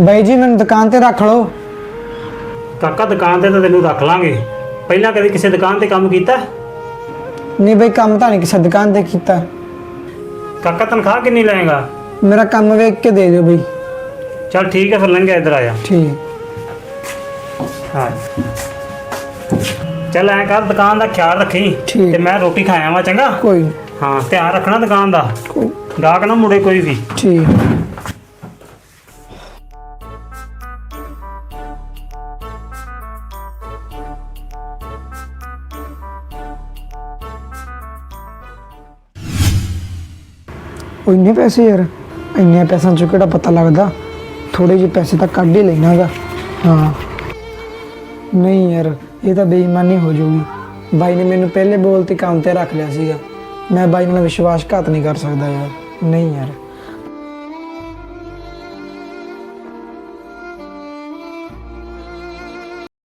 ਬਾਈ ਜੀ ਮੈਨੂੰ ਦੁਕਾਨ ਤੇ ਰੱਖ ਲਓ। ਕਾਕਾ ਦੁਕਾਨ ਤੇ ਤਾਂ ਤੈਨੂੰ ਰੱਖ ਲਾਂਗੇ। ਪਹਿਲਾਂ ਕਦੇ ਕਿਸੇ ਦੁਕਾਨ ਤੇ ਕੰਮ ਕੀਤਾ? ਨਹੀਂ ਬਈ ਕੰਮ ਤਾਂ ਨਹੀਂ ਕਿਸੇ ਦੁਕਾਨ ਤੇ ਕੀਤਾ। ਕਾਕਾ ਤਨਖਾਹ ਕਿੰਨੀ ਲਏਗਾ? ਮੇਰਾ ਕੰਮ ਵੇਖ ਕੇ ਦੇ ਦਿਓ ਬਈ। ਚੱਲ ਠੀਕ ਹੈ ਫਿਰ ਲੰਘਿਆ ਇੱਧਰ ਆ ਜਾ। ਠੀਕ ਹਾਂ। ਚੱਲ ਐਂ ਕਰ ਦੁਕਾਨ ਦਾ ਖਿਆਲ ਰੱਖੀ ਠੀਕ। ਤੇ ਮੈਂ ਰੋਟੀ ਖਾਇਆ ਵਾ ਚੰਗਾ? ਕੋਈ ਹਾਂ ਧਿਆਨ ਰੱਖਣਾ ਦੁਕਾਨ ਦਾ। ਕੋਈ ਗਾਹਕ ਨਾ ਮੁੜੇ ਕੋਈ ਵੀ। ਠੀਕ ਉਹ ਇੰਨੇ ਪੈਸੇ ਯਾਰ? ਇੰਨੇ ਪੈਸਿਆਂ ਚੋਂ ਕਿਹੜਾ ਪਤਾ ਲੱਗਦਾ? ਥੋੜੇ ਜਿਹੇ ਪੈਸੇ ਤਾਂ ਕੱਢ ਹੀ ਲੈਣਾਗਾ ਹਾਂ। ਨਹੀਂ ਯਾਰ, ਇਹ ਤਾਂ ਬੇਈਮਾਨੀ ਹੋ ਜਾਊਗੀ। ਬਾਈ ਨੇ ਮੈਨੂੰ ਪਹਿਲੇ ਬੋਲ ਤੇ ਕੰਮ ਤੇ ਰੱਖ ਲਿਆ ਸੀਗਾ। ਮੈਂ ਬਾਈ ਨਾਲ ਵਿਸ਼ਵਾਸਘਾਤ ਨਹੀਂ ਕਰ ਸਕਦਾ ਯਾਰ। ਨਹੀਂ ਯਾਰ।